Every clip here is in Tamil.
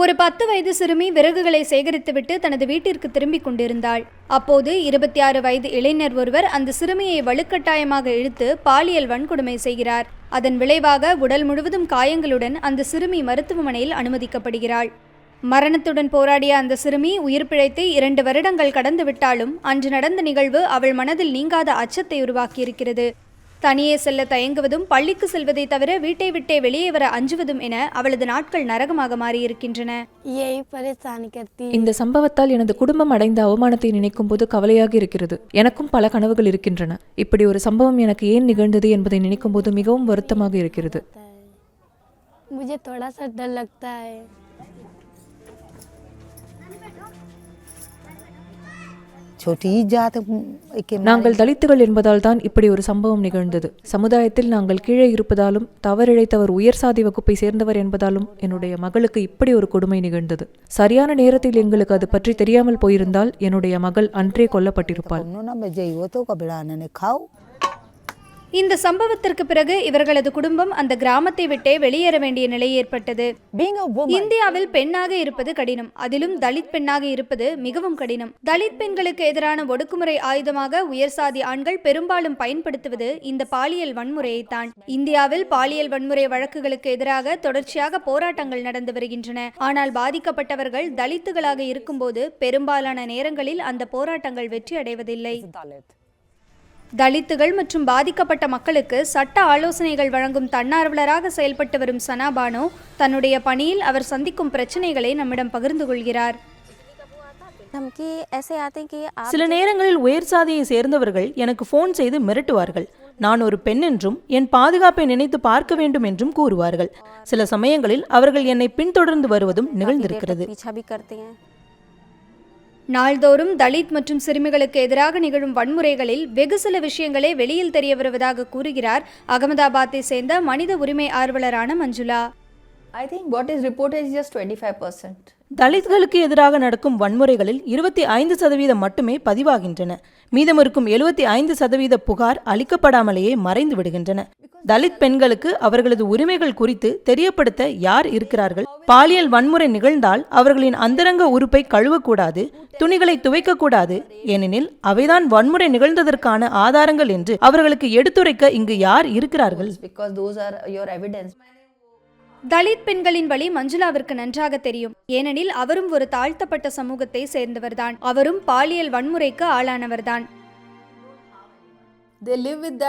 ஒரு பத்து வயது சிறுமி விறகுகளை சேகரித்துவிட்டு தனது வீட்டிற்கு திரும்பிக் கொண்டிருந்தாள். அப்போது இருபத்தி ஆறு வயது இளைஞர் ஒருவர் அந்த சிறுமியை வலுக்கட்டாயமாக இழுத்து பாலியல் வன்கொடுமை செய்கிறார். அதன் விளைவாக உடல் முழுவதும் காயங்களுடன் அந்த சிறுமி மருத்துவமனையில் அனுமதிக்கப்படுகிறாள். மரணத்துடன் போராடிய அந்த சிறுமி உயிர் பிழைத்து இரண்டு வருடங்கள் கடந்துவிட்டாலும் அன்று நடந்த நிகழ்வு அவள் மனதில் நீங்காத அச்சத்தை உருவாக்கியிருக்கிறது. தனியே செல்ல தயங்குவதும் பள்ளிக்கு செல்வதை தவிர வீட்டை விட்டே வெளியே வர அஞ்சுவதும் என அவளது நாட்கள் நரகமாக மாறியிருக்கின்றன यही परेशान करती है। இந்த சம்பவத்தால் எனது குடும்பம் அடைந்த அவமானத்தை நினைக்கும் போது கவலையாக இருக்கிறது எனக்கும் பல கனவுகள் இருக்கின்றன இப்படி ஒரு சம்பவம் எனக்கு ஏன் நிகழ்ந்தது என்பதை நினைக்கும் போது மிகவும் வருத்தமாக இருக்கிறது लगता है मुझे थोड़ा सा डर लगता है छोटी जात के நாங்கள் தலித்துகள் என்பதால் தான் இப்படி ஒரு சம்பவம் நிகழ்ந்தது. சமுதாயத்தில் நாங்கள் கீழே இருப்பதாலும் தவறிழைத்தவர் உயர் சாதி வகுப்பை சேர்ந்தவர் என்பதாலும் என்னுடைய மகளுக்கு இப்படி ஒரு கொடுமை நிகழ்ந்தது. சரியான நேரத்தில் எங்களுக்கு அது பற்றி தெரியாமல் போயிருந்தால் என்னுடைய மகள் அன்றே கொல்லப்பட்டிருப்பாள். இந்த சம்பவத்திற்கு பிறகு இவர்களது குடும்பம் அந்த கிராமத்தை விட்டே வெளியேற வேண்டிய நிலை ஏற்பட்டது. இந்தியாவில் பெண்ணாக இருப்பது கடினம். அதிலும் தலித் பெண்ணாக இருப்பது மிகவும் கடினம். தலித் பெண்களுக்கு எதிரான ஒடுக்குமுறை ஆயுதமாக உயர்சாதி ஆண்கள் பெரும்பாலும் பயன்படுத்துவது இந்த பாலியல் வன்முறையைத்தான் இந்தியாவில் பாலியல் வன்முறை வழக்குகளுக்கு எதிராக தொடர்ச்சியாக போராட்டங்கள் நடந்து வருகின்றன. ஆனால் பாதிக்கப்பட்டவர்கள் தலித்துகளாக இருக்கும்போது பெரும்பாலான நேரங்களில் அந்த போராட்டங்கள் வெற்றி அடைவதில்லை தலித்துகள் மற்றும் பாதிக்கப்பட்ட மக்களுக்கு சட்ட ஆலோசனைகள் வழங்கும் தன்னார்வலராக செயல்பட்டு வரும் சனாபானோ தன்னுடைய பணியில் அவர் சந்திக்கும் பிரச்சனைகளை நம்மிடம் பகிர்ந்து கொள்கிறார். சில நேரங்களில் உயர் சாதியை சேர்ந்தவர்கள் எனக்கு ஃபோன் செய்து மிரட்டுவார்கள். நான் ஒரு பெண் என்றும் என் பாதுகாப்பை நினைத்து பார்க்க வேண்டும் என்றும் கூறுவார்கள். சில சமயங்களில் அவர்கள் என்னை பின்தொடர்ந்து வருவதும் நிகழ்ந்திருக்கிறது. நாள்தோறும் தலித் மற்றும் சிறுமிகளுக்கு எதிராக நிகழும் வன்முறைகளில் வெகு சில விஷயங்களே வெளியில் தெரிய வருவதாக கூறுகிறார் அகமதாபாத்தை சேர்ந்த மனித உரிமை ஆர்வலரான Manjula. I think what is reported is just 25%. தலித்களுக்கு எதிராக நடக்கும் வன்முறைகளில் இருபத்தி ஐந்து சதவீதம் மட்டுமே பதிவாகின்றன. மீதமிருக்கும் எழுபத்தி ஐந்து சதவீத புகார் அளிக்கப்படாமலேயே மறைந்து விடுகின்றன தலித் பெண்களுக்கு அவர்களது உரிமைகள் குறித்து தெரியப்படுத்த யார் இருக்கிறார்கள்? பாலியல் வன்முறை நிகழ்ந்தால் அவர்களின் அந்தரங்க உறுப்பை கழுவக்கூடாது துணிகளை துவைக்கக்கூடாது. ஏனெனில் அவைதான் வன்முறை நிகழ்ந்ததற்கான ஆதாரங்கள் என்று அவர்களுக்கு எடுத்துரைக்க இங்கு யார் இருக்கிறார்கள். தலித் பெண்களின் வழி மஞ்சுளாவிற்கு நன்றாக தெரியும். ஏனெனில் அவரும் ஒரு தாழ்த்தப்பட்ட சமூகத்தை சேர்ந்தவர்தான். அவரும் பாலியல் வன்முறைக்கு ஆளானவர்தான்.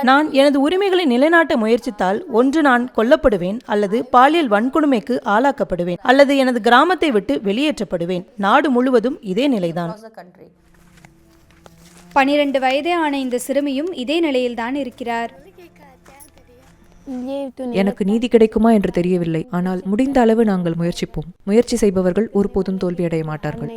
நான் எனது உரிமைகளை நிலைநாட்ட முயற்சித்தால் ஒன்று நான் கொல்லப்படுவேன் அல்லது பாலியல் வன்கொடுமைக்கு ஆளாக்கப்படுவேன் அல்லது எனது கிராமத்தை விட்டு வெளியேற்றப்படுவேன். நாடு முழுவதும் இதே நிலைதான். பனிரெண்டு வயதே ஆன இந்த சிறுமியும் இதே நிலையில்தான் இருக்கிறார். எனக்கு நீதி கிடைக்குமா என்று தெரியவில்லை. ஆனால் முடிந்த அளவு நாங்கள் முயற்சிப்போம். முயற்சி செய்பவர்கள் ஒருபோதும் தோல்வியடைய மாட்டார்கள்.